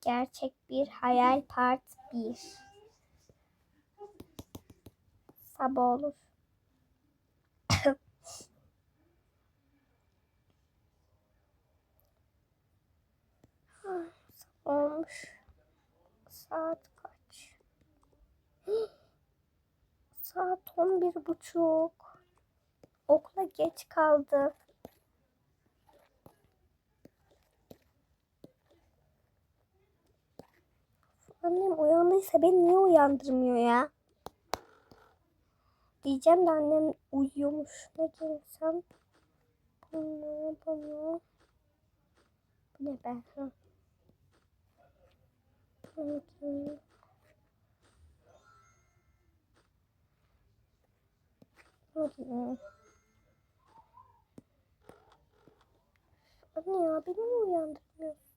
Gerçek bir hayal part 1. Sabah olur. Olmuş. Saat kaç? Saat on bir buçuk. Okula geç kaldı. Annem uyandıysa beni niye uyandırmıyor ya? Diyeceğim de annem uyuyormuş. Ne giysem? Bunu, bunu. Bu ne be? Ha. Anne ya beni niye uyandırmıyor?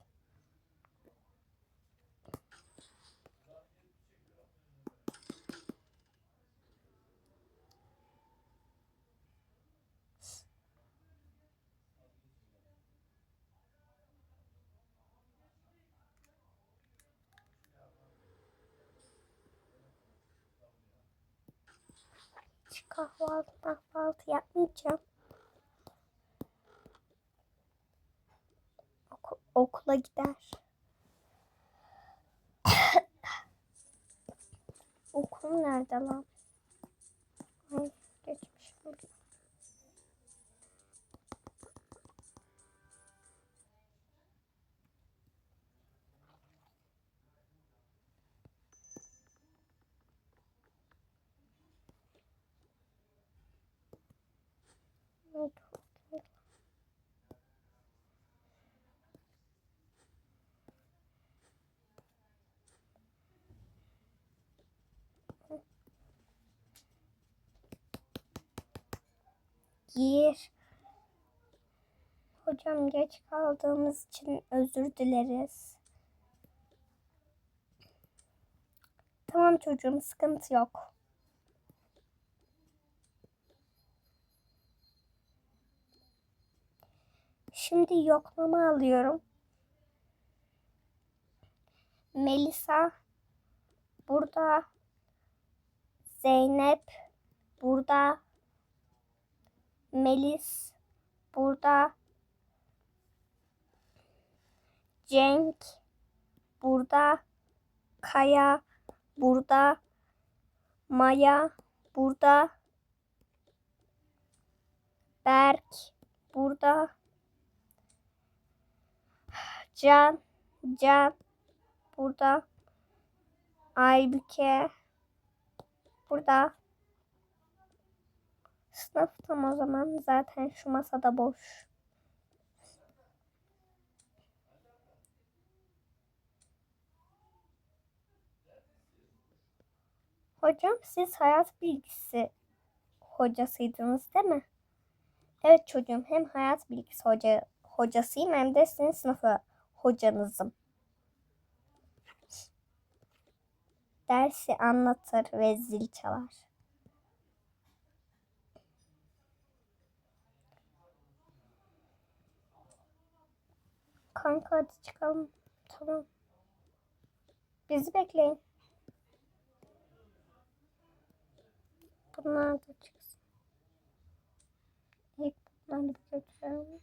Kahvaltı kahvaltı yapmayacağım. Oku- okula gider. Okulum nerede lan? Ay geçmişim. Gir. Hocam geç kaldığımız için özür dileriz. Tamam çocuğum sıkıntı yok. Şimdi yoklama alıyorum. Melisa burada. Zeynep burada. Melis burada. Cenk burada. Kaya burada. Maya burada. Berk burada. Can Can burada. Aybüke burada. Sınıf tam o zaman zaten şu masada boş. Hocam siz hayat bilgisi hocasıydınız değil mi? Evet çocuğum hem hayat bilgisi hoca, hocasıyım hem de sizin sınıfı hocanızım. Dersi anlatır ve zil çalar. Kanka hadi çıkalım. Tamam. Bizi bekleyin. Bunlar da çıksın. İlk bunları bir götürelim.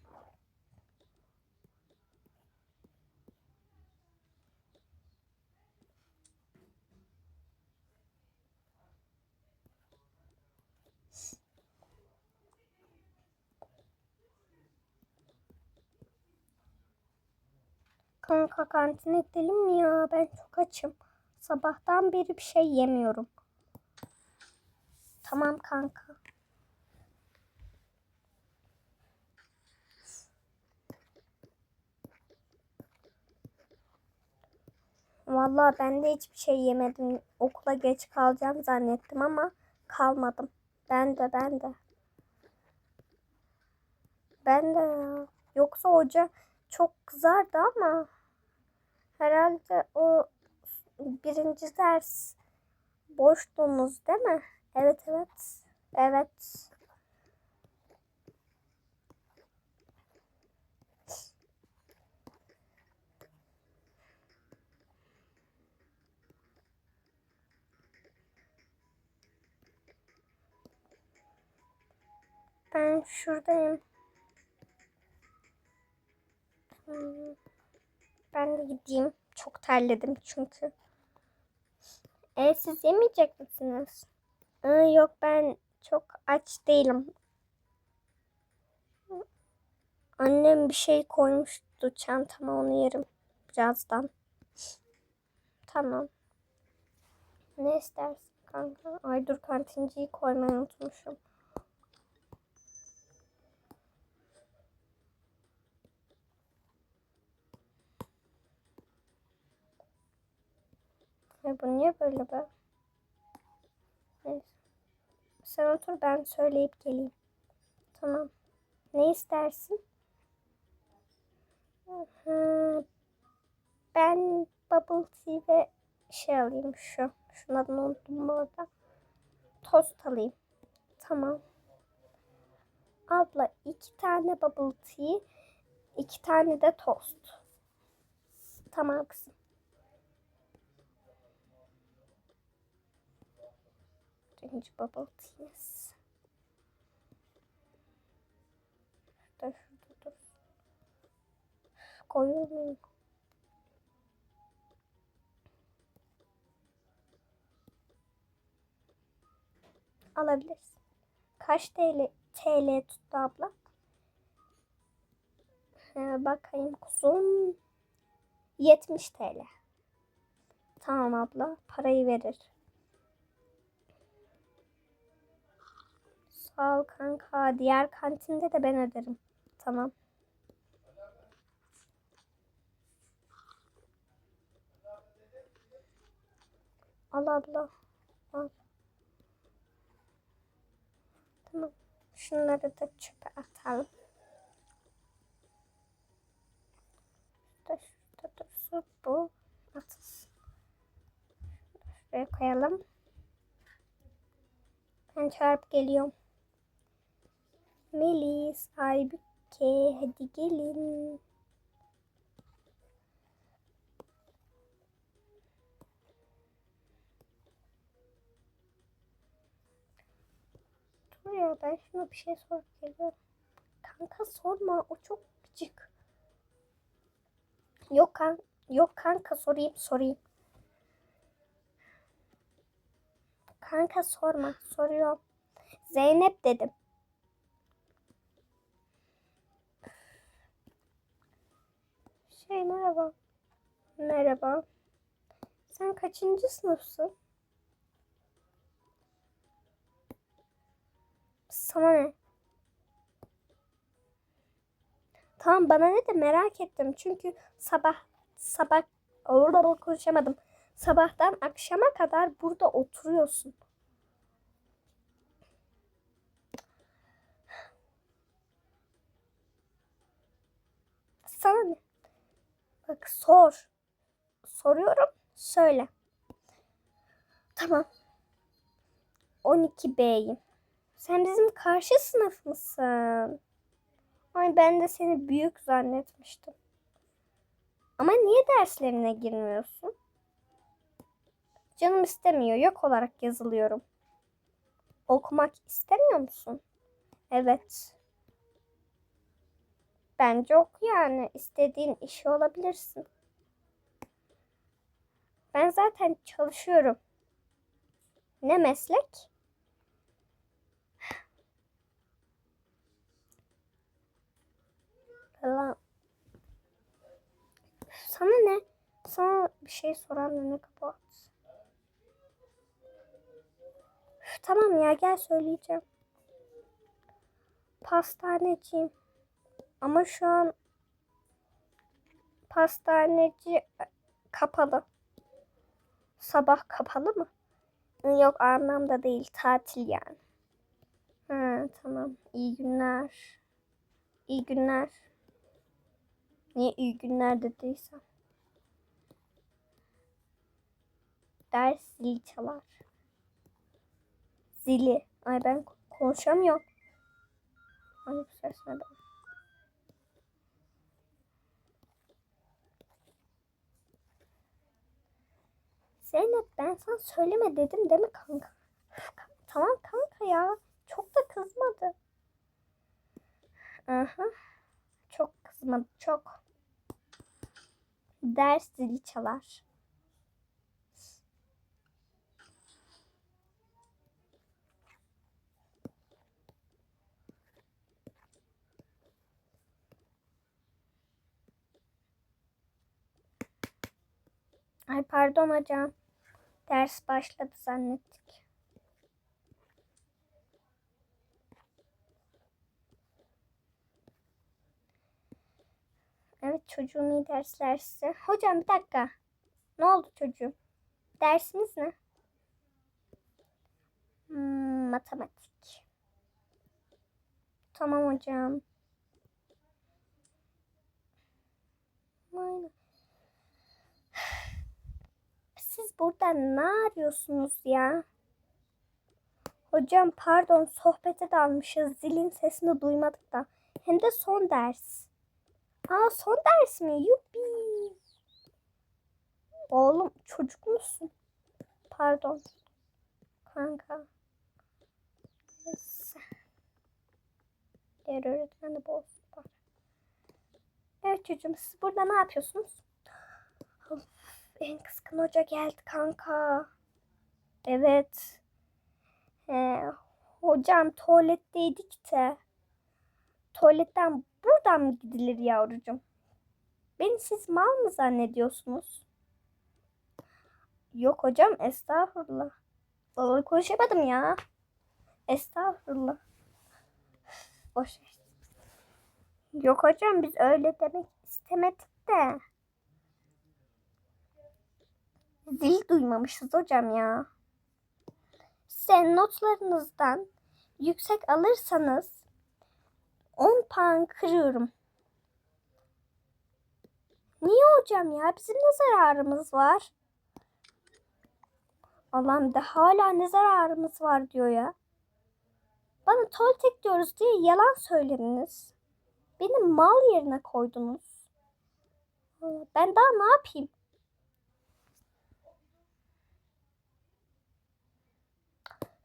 Kanka kantine gidelim mi ya? Ben çok açım. Sabahtan beri bir şey yemiyorum. Tamam kanka. Vallahi ben de hiçbir şey yemedim. Okula geç kalacağım zannettim ama kalmadım. Ben de ben de. Ben de ya. Yoksa hoca çok kızardı ama Herhalde o birinci ders boştunuz değil mi? Evet evet. Evet. Ben şuradayım. Hmm. Ben de gideyim. Çok terledim çünkü. E siz yemeyecek misiniz? Ee, yok ben çok aç değilim. Annem bir şey koymuştu çantama onu yerim birazdan. Tamam. Ne istersin kanka? Ay dur kantinciyi koymayı unutmuşum. Ay bu niye böyle be? Neyse. Sen otur ben söyleyip geleyim. Tamam. Ne istersin? Ben bubble tea ve şey alayım şu. Şunun adını unuttum bu arada. Tost alayım. Tamam. Abla iki tane bubble tea, iki tane de tost. Tamam kızım. Birinci bubble tea'miz. Şurada şurada dur. Koyuyor muyum? Alabilirsin. Kaç TL, TL tuttu abla? Ee, bakayım kuzum. 70 TL. Tamam abla. Parayı verir. Sağ ol kanka. Diğer kantinde de ben öderim. Tamam. Al abla. Al. Tamam. Şunları da çöpe atalım. Şurada şurada dursun. Bu atılsın. Şuraya koyalım. Ben çağırıp geliyorum. Melis, Aybüke hadi gelin. Dur ya ben şuna bir şey sorup geliyorum. Kanka sorma o çok gıcık. Yok kan yok kanka sorayım sorayım. Kanka sorma soruyorum. Zeynep dedim. Şey merhaba. Merhaba. Sen kaçıncı sınıfsın? Sana ne? Tamam bana ne de merak ettim. Çünkü sabah sabah orada konuşamadım. Sabahtan akşama kadar burada oturuyorsun. Sana ne? Bak sor. Soruyorum. Söyle. Tamam. 12B'yim. Sen bizim karşı sınıf mısın? Ay ben de seni büyük zannetmiştim. Ama niye derslerine girmiyorsun? Canım istemiyor. Yok olarak yazılıyorum. Okumak istemiyor musun? Evet. Bence oku yani. İstediğin işi olabilirsin. Ben zaten çalışıyorum. Ne meslek? Lan. Sana ne? Sana bir şey soran ne kapat. Tamam ya gel söyleyeceğim. Pastaneciyim. Ama şu an pastaneci e, kapalı. Sabah kapalı mı? Yok anlamda değil tatil yani. Ha, tamam. İyi günler. İyi günler. Niye iyi günler dediysem. Ders zili çalar. Zili. Ay ben konuşamıyorum. Ay bu ses ne Zeynep ben sana söyleme dedim değil mi kanka? Tamam kanka ya. Çok da kızmadı. Aha. Çok kızmadı çok. Ders zili çalar. Ay pardon hocam. Ders başladı zannettik. Evet çocuğum iyi dersler size. Hocam bir dakika. Ne oldu çocuğum? Dersiniz ne? Hmm, matematik. Tamam hocam. Aynen. Siz burada ne arıyorsunuz ya? Hocam pardon sohbete dalmışız. Zilin sesini duymadık da. Hem de son ders. Aa son ders mi? Yuppi. Oğlum çocuk musun? Pardon. Kanka. Neyse. Diğer öğretmen de bozdu. Evet çocuğum siz burada ne yapıyorsunuz? En kıskın hoca geldi kanka. Evet. Ee, hocam tuvaletteydik de. Tuvaletten buradan mı gidilir yavrucuğum? Beni siz mal mı zannediyorsunuz? Yok hocam estağfurullah. Vallahi konuşamadım ya. Estağfurullah. Boş ver. Yok hocam biz öyle demek istemedik de. Zil duymamışız hocam ya. Sen notlarınızdan yüksek alırsanız 10 puan kırıyorum. Niye hocam ya? Bizim ne zararımız var? Allah'ım de hala ne zararımız var diyor ya. Bana toltek diyoruz diye yalan söylediniz. Beni mal yerine koydunuz. Ben daha ne yapayım?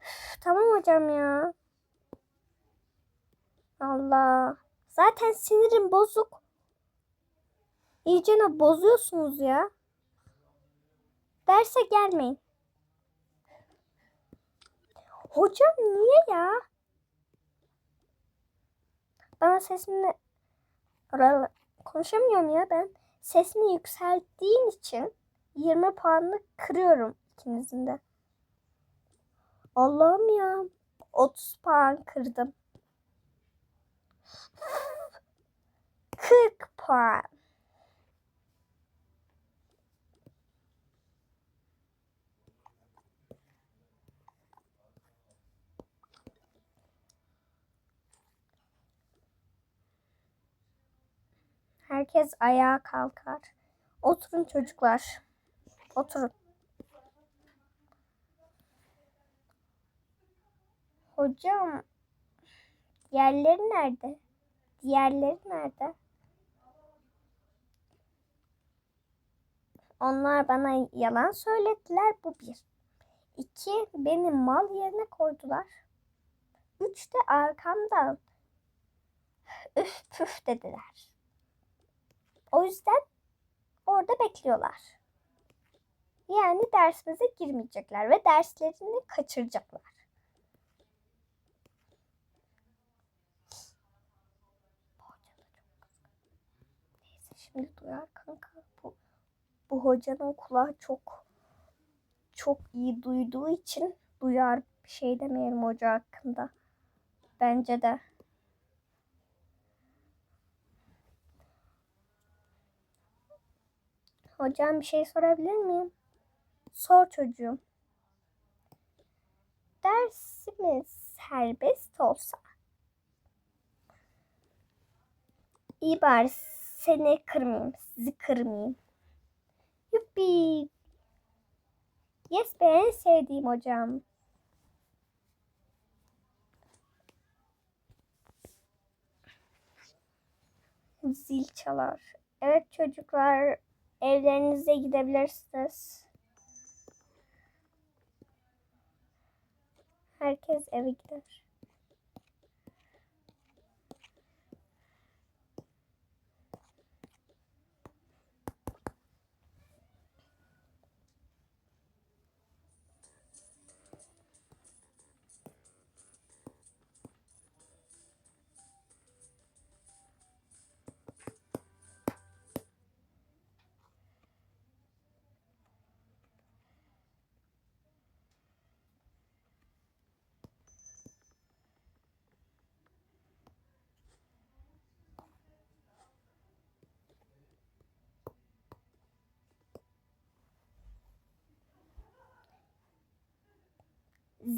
Üf, tamam hocam ya. Allah. Zaten sinirim bozuk. İyicene bozuyorsunuz ya. Derse gelmeyin. Hocam niye ya? Bana sesini konuşamıyorum ya ben. Sesini yükselttiğin için 20 puanını kırıyorum ikinizin de. Allah'ım ya. 30 puan kırdım. 40 puan. Herkes ayağa kalkar. Oturun çocuklar. Oturun. Hocam yerleri nerede? Diğerleri nerede? Onlar bana yalan söylediler. Bu bir. İki, beni mal yerine koydular. Üç de arkamdan üf püf dediler. O yüzden orada bekliyorlar. Yani dersimize girmeyecekler ve derslerini kaçıracaklar. Neyse şimdi duyar kanka. Bu, bu hocanın kulağı çok çok iyi duyduğu için duyar bir şey demeyelim hoca hakkında. Bence de. Hocam bir şey sorabilir miyim? Sor çocuğum. Dersimiz serbest olsa. İyi bari seni kırmayayım, sizi kırmayayım. Yuppi. Yes be en sevdiğim hocam. Zil çalar. Evet çocuklar evlerinize gidebilirsiniz. Herkes eve gider.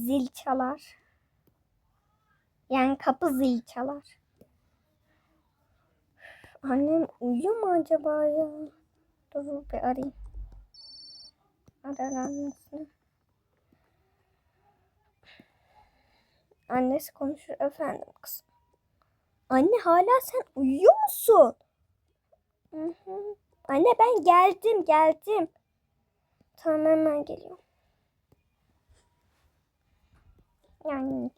Zil çalar. Yani kapı zil çalar. Annem uyuyor mu acaba ya? Dur bir arayayım. Arar annesini. Annesi konuşur efendim kızım. Anne hala sen uyuyor musun? Hı hı. Anne ben geldim geldim. Tamam hemen geliyorum. Yani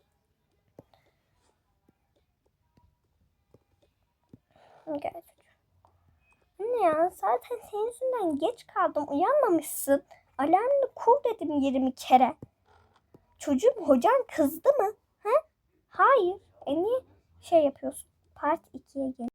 Gel. Anne ya zaten senin yüzünden geç kaldım. Uyanmamışsın. Alarmını kur dedim 20 kere. Çocuğum hocan kızdı mı? He? Hayır. E niye şey yapıyorsun? Part 2'ye gel.